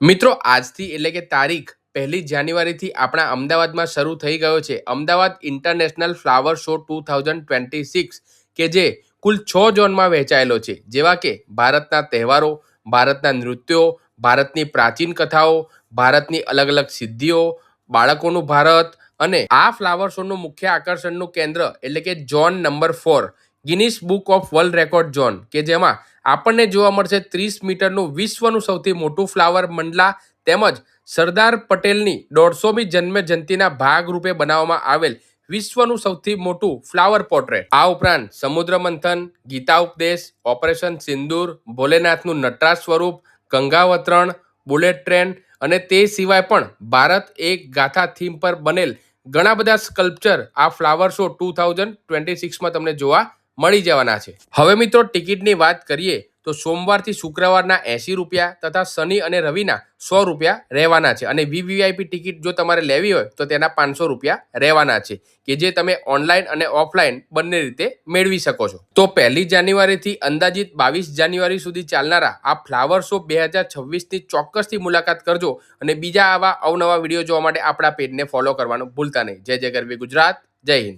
મિત્રો, આજથી એટલે કે તારીખ પહેલી જાન્યુઆરીથી આપણા અમદાવાદમાં શરૂ થઈ ગયો છે. Ahmedabad international flower show two thousand twenty six, કે જે કુલ છ ઝોનમાં વહેંચાયેલો છે. જેવા કે ભારતના તહેવારો, ભારતના નૃત્યો, ભારતની પ્રાચીન કથાઓ, ભારતની અલગ અલગ સિદ્ધિઓ, બાળકોનું ભારત અને આ ફ્લાવર શોનું મુખ્ય આકર્ષણનું કેન્દ્ર એટલે કે zone number four, Guinness book of world record zone, કે જેમાં આપણને જોવા મળશે ત્રીસ મીટરનું વિશ્વનું સૌથી મોટું ફ્લાવર મંડલા તેમજ સરદાર પટેલની દોઢસોમી જન્મ જયંતિના ભાગરૂપે બનાવવામાં આવેલ વિશ્વનું સૌથી મોટું ફ્લાવર પોર્ટ્રેટ આ ઉપરાંત સમુદ્ર મંથન, ગીતા ઉપદેશ, ઓપરેશન સિંદૂર, ભોલેનાથનું નટરાજ સ્વરૂપ ગંગાવતરણ બુલેટ ટ્રેન અને તે સિવાય પણ ભારત એક ગાથા થીમ પર બનેલ ઘણા બધા સ્કલ્પચર આ flower show two thousand twenty સિક્સમાં તમને જોવા મળી જવાના છે. હવે મિત્રો ટિકિટની વાત કરીએ તો સોમવારથી શુક્રવારના એંસી રૂપિયા તથા શનિ અને રવિના સો રૂપિયા રહેવાના છે અને વીવીઆઈપી ટિકિટ જો તમારે લેવી હોય તો તેના પાંચસો રૂપિયા રહેવાના છે કે જે તમે ઓનલાઈન અને ઓફલાઈન બંને રીતે મેળવી શકો છો. તો પહેલી જાન્યુઆરીથી અંદાજિત બાવીસ જાન્યુઆરી સુધી ચાલનારા આ ફ્લાવર શો બે હજાર છવ્વીસની ચોક્કસથી મુલાકાત કરજો અને બીજા આવા અવનવા વીડિયો જોવા માટે આપણા પેજને ફોલો કરવાનું ભૂલતા નહીં. જય જય ગરવી ગુજરાત, જય હિન્દ.